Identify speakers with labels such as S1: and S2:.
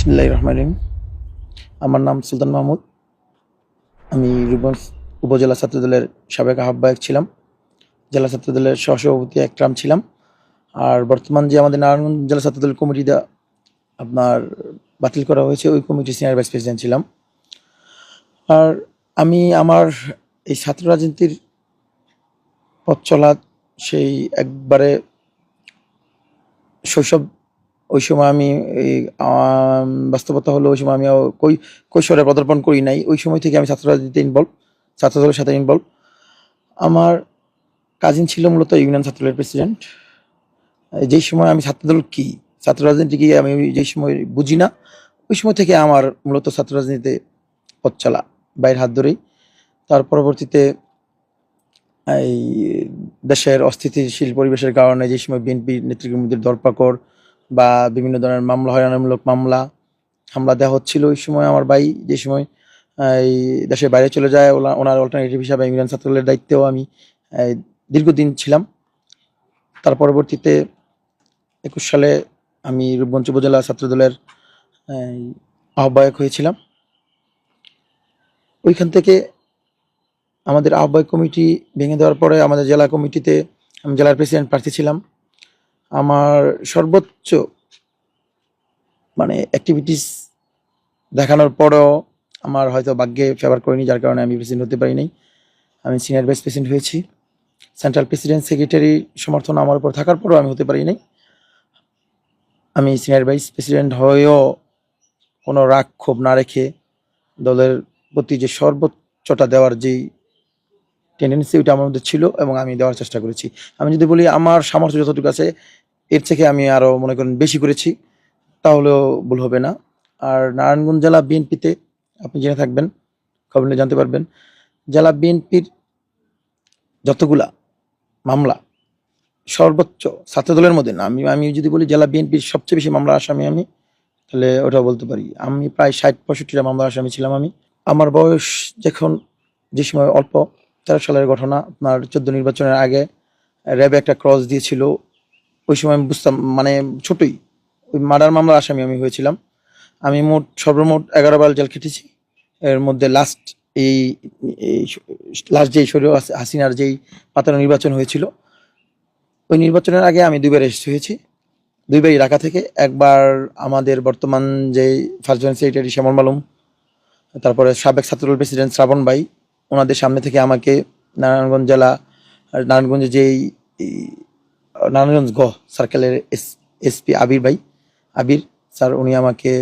S1: বিসমুল্লাহ রহমান রহিম। আমার নাম সুলতান মাহমুদ। আমি রূপগঞ্জ উপজেলা ছাত্রদলের সাবেক আহ্বায়ক ছিলাম। জেলা ছাত্রদলের সহসভাপতি একরাম ছিলাম। আর বর্তমান যে আমাদের নারায়ণগঞ্জ জেলা ছাত্রদল কমিটিটা আপনার বাতিল করা হয়েছে, ওই কমিটির সিনিয়র ভাইস প্রেসিডেন্ট ছিলাম। আর আমি আমার এই ছাত্র রাজনীতির পথ চলা সেই একবারে শৈশব ওই সময় আমি এই বাস্তবতা হলো, ওই সময় আমি কই, কৈশোরে পদার্পণ করি নাই। ওই সময় থেকে আমি ছাত্র রাজনীতিতে ইনভলভ ছাত্রদলের সাথে ইনভলভ আমার কাজিন ছিল মূলত ইউনিয়ন ছাত্রদলের প্রেসিডেন্ট যেই সময় আমি ছাত্রদল কি ছাত্র রাজনীতি কি, আমি যেই সময় বুঝি না, ওই সময় থেকে আমার মূলত ছাত্র রাজনীতিতে পথ চলা বাইরের হাত ধরেই। তার পরবর্তীতে এই দেশের অস্থিতিশীল পরিবেশের কারণে যে সময় বিএনপি নেতৃত্বের ধরপাকড় বা বিভিন্ন ধরনের মামলা, হয়রানিমূলক মামলা, হামলা দেওয়া হচ্ছিল ওই সময় আমার ভাই, যে সময় এই দেশের বাইরে চলে যায় ওনার অল্টারনেটিভ হিসাবে ইউনিয়ন ছাত্রদলের দায়িত্বেও আমি দীর্ঘদিন ছিলাম। তার পরবর্তীতে একুশ সালে আমি রূপগঞ্জ উপজেলা ছাত্রদলের আহ্বায়ক হয়েছিলাম। ওইখান থেকে আমাদের আহ্বায়ক কমিটি ভেঙে দেওয়ার পরে আমাদের জেলা কমিটিতে আমি জেলার প্রেসিডেন্ট প্রার্থী ছিলাম। আমার সর্বোচ্চ মানে অ্যাক্টিভিটিস দেখানোর পরেও আমার হয়তো ভাগ্যে ফেভার করেনি, যার কারণে আমি প্রেসিডেন্ট হতে পারিনি। আমি সিনিয়র ভাইস প্রেসিডেন্ট হয়েছি। সেন্ট্রাল প্রেসিডেন্ট সেক্রেটারি সমর্থন আমার উপর থাকার পরেও আমি হতে পারিনি। আমি সিনিয়র ভাইস প্রেসিডেন্ট হয়েও কোনো রাগ ক্ষোভ না রেখে দলের প্রতি যে সর্বোচ্চটা দেওয়ার যেই টেন্ডেন্সি ওইটা আমার মধ্যে ছিল এবং আমি দেওয়ার চেষ্টা করেছি। আমি যদি বলি আমার সামর্থ্য যতটুকু আছে, এর থেকে আমি আরও মনে করেন বেশি করেছি, তাহলেও ভুল হবে না। আর নারায়ণগঞ্জ জেলা বিএনপিতে আপনি জেনে থাকবেন, খবর নিয়ে জানতে পারবেন, জেলা বিএনপির যতগুলা মামলা, সর্বোচ্চ ছাত্রদলের মধ্যে না, আমি আমি যদি বলি জেলা বিএনপির সবচেয়ে বেশি মামলা আসামি আমি, তাহলে ওটা বলতে পারি। আমি প্রায় ষাট, পঁয়ষট্টিটা মামলার আসামি ছিলাম আমি। আমার বয়স যখন যে সময় অল্প তেরো সালের ঘটনা, আপনার চোদ্দ নির্বাচনের আগে র্যাবে একটা ক্রস দিয়েছিল। ওই সময় আমি বুঝতাম মানে ছোটই। ওই মার্ডার মামলার আসামি আমি হয়েছিলাম। আমি মোট, সর্বমোট এগারো বার জেল খেটেছি। এর মধ্যে লাস্ট এই লাস্ট যেই শরীর হাসিনার যেই পাতানো নির্বাচন হয়েছিল, ওই নির্বাচনের আগে আমি দুইবার এসে হয়েছি। দুইবারই ঢাকা থেকে, একবার আমাদের বর্তমান যে ফার্স্ট জয়েন্ট সেক্রেটারি শ্যামল মালুম, তারপরে সাবেক ছাত্রদল প্রেসিডেন্ট শ্রাবণ ভাই ওনাদের সামনে থেকে আমাকে নারায়ণগঞ্জ জেলা নারায়ণগঞ্জে যেই নারায়ণগঞ্জ গ সার্কেলের এস, এসপি আবির ভাই, আবির স্যার, উনি আমাকে